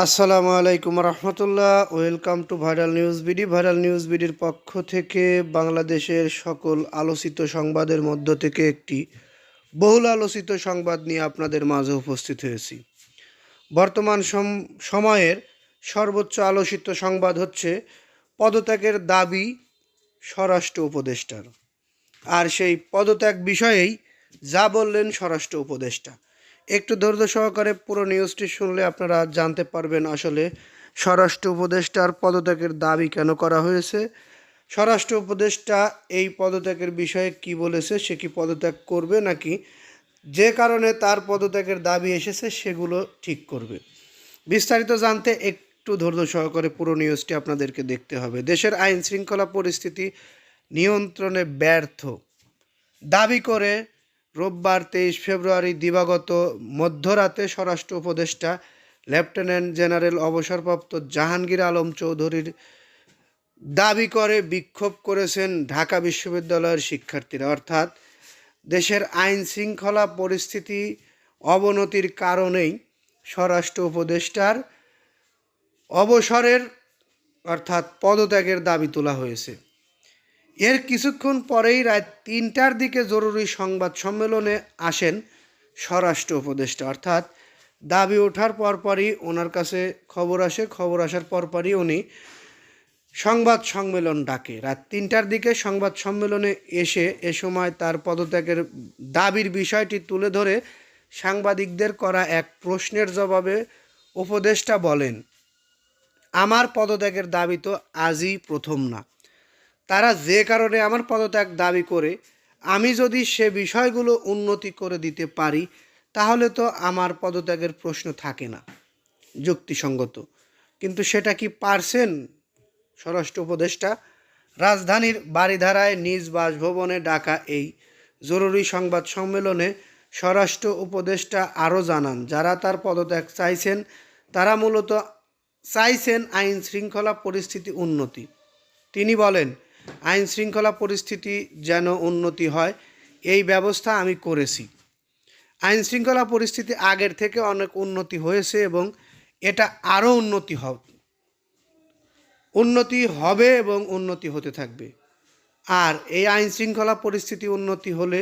আসসালামু আলাইকুম রহমতুল্লাহ। Welcome to viral news BD viral news বিডির পক্ষ থেকে বাংলাদেশের সকল আলোচিত সংবাদের মধ্য থেকে একটি বহুল আলোচিত সংবাদ নিয়ে আপনাদের মাঝে উপস্থিত হয়েছি। বর্তমান সম- সময়ের সর্বোচ্চ আলোচিত সংবাদ হচ্ছে পদত্যাগের দাবি স্বরাষ্ট্র উপদেষ্টার। আর সেই পদত্যাগ বিষয়েই যা বললেন স্বরাষ্ট্র উপদেষ্টা। একটু ধৈর্য সহকারে পুরো নিউজটি শুনলে আপনারা জানতে পারবেন আসলে স্বরাষ্ট্র উপদেষ্টার পদত্যাগের দাবি কেন করা হয়েছে। স্বরাষ্ট্র উপদেষ্টা এই পদত্যাগের বিষয়ে কি বলেছে, সে কি পদত্যাগ করবে নাকি যে কারণে তার পদত্যাগের দাবি এসেছে সেগুলো ঠিক করবে। বিস্তারিত জানতে একটু ধৈর্য সহকারে পুরো নিউজটি আপনাদেরকে দেখতে হবে। দেশের আইন শৃঙ্খলা পরিস্থিতি নিয়ন্ত্রণে ব্যর্থ। দাবি করে রোববার তেইশ ফেব্রুয়ারি দিবাগত মধ্যরাতে স্বরাষ্ট্র উপদেষ্টা, লেফটেন্যান্ট জেনারেল অবসরপ্রাপ্ত জাহাঙ্গীর আলম চৌধুরীর দাবি করে বিক্ষোভ করেছেন ঢাকা বিশ্ববিদ্যালয়ের শিক্ষার্থীরা। অর্থাৎ দেশের আইন শৃঙ্খলা পরিস্থিতি অবনতির কারণেই স্বরাষ্ট্র উপদেষ্টার অবসরের, অর্থাৎ পদত্যাগের দাবি তোলা হয়েছে। এর কিছুক্ষণ পরেই রাত তিনটার দিকে জরুরি সংবাদ সম্মেলনে আসেন স্বরাষ্ট্র উপদেষ্টা। অর্থাৎ দাবি ওঠার পরপরই ওনার কাছে খবর আসে, খবর আসার পরপরই উনি সংবাদ সম্মেলন ডাকে। রাত তিনটার দিকে সংবাদ সম্মেলনে এসে এ সময় তার পদত্যাগের দাবির বিষয়টি তুলে ধরে সাংবাদিকদের করা এক প্রশ্নের জবাবে উপদেষ্টা বলেন, আমার পদত্যাগের দাবি তো আজই প্রথম না। তারা যে কারণে আমার পদত্যাগ দাবি করে, আমি যদি সে বিষয়গুলো উন্নতি করে দিতে পারি, তাহলে তো আমার পদত্যাগের প্রশ্ন থাকে না। যুক্তিসঙ্গত। কিন্তু সেটা কি পারছেন? স্বরাষ্ট্র উপদেষ্টা, রাজধানীর বাড়িধারায় নিজ বাসভবনে ডাকা এই জরুরি সংবাদ সম্মেলনে স্বরাষ্ট্র উপদেষ্টা আরও জানান, যারা তার পদত্যাগ চাইছেন, তারা মূলত চাইছেন আইন শৃঙ্খলা পরিস্থিতি উন্নতি। তিনি বলেন আইন শৃঙ্খলা পরিস্থিতি যেন উন্নতি হয়, এই ব্যবস্থা আমি করেছি। আইন শৃঙ্খলা পরিস্থিতি আগের থেকে অনেক উন্নতি হয়েছে এবং এটা আরও উন্নতি হবে উন্নতি হবে এবং উন্নতি হতে থাকবে। আর এই আইন শৃঙ্খলা পরিস্থিতি উন্নতি হলে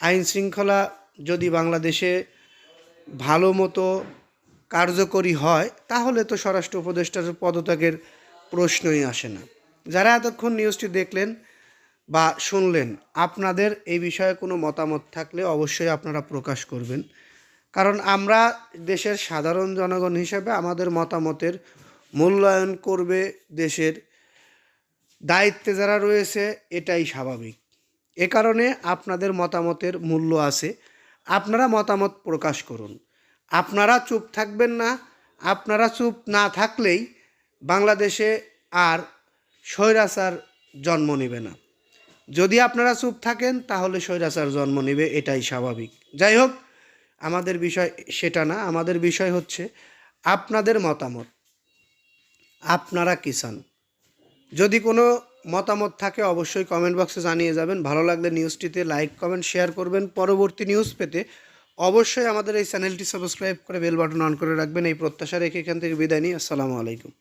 আইন শৃঙ্খলা যদি বাংলাদেশে ভালো মতো কার্যকরী হয়, তাহলে তো স্বরাষ্ট্র উপদেষ্টার পদত্যাগের প্রশ্নই আসে না। যারা এতক্ষণ নিউজটি দেখলেন বা শুনলেন, আপনাদের এই বিষয়ে কোনো মতামত থাকলে অবশ্যই আপনারা প্রকাশ করবেন। কারণ আমরা দেশের সাধারণ জনগণ হিসেবে আমাদের মতামতের মূল্যায়ন করবে দেশের দায়িত্বে যারা রয়েছে, এটাই স্বাভাবিক। এ কারণে আপনাদের মতামতের মূল্য আছে। আপনারা মতামত প্রকাশ করুন। আপনারা চুপ থাকবেন না। আপনারা চুপ না থাকলেই বাংলাদেশে আর স্বৈরাচার জন্ম নেবে না। যদি আপনারা চুপ থাকেন, তাহলে স্বৈরাচার জন্ম নেবে, এটাই স্বাভাবিক। যাই হোক, আমাদের বিষয় সেটা না, আমাদের বিষয় হচ্ছে আপনাদের মতামত। আপনারা কি চান? যদি কোনো মতামত থাকে, অবশ্যই কমেন্ট বক্সে জানিয়ে যাবেন। ভালো লাগলে নিউজটিতে লাইক কমেন্ট শেয়ার করবেন। পরবর্তী নিউজ পেতে অবশ্যই আমাদের এই চ্যানেলটি সাবস্ক্রাইব করে বেল বাটন অন করে রাখবেন। এই প্রত্যাশা রেখে এখান থেকে বিদায় নিই। আসসালামু আলাইকুম।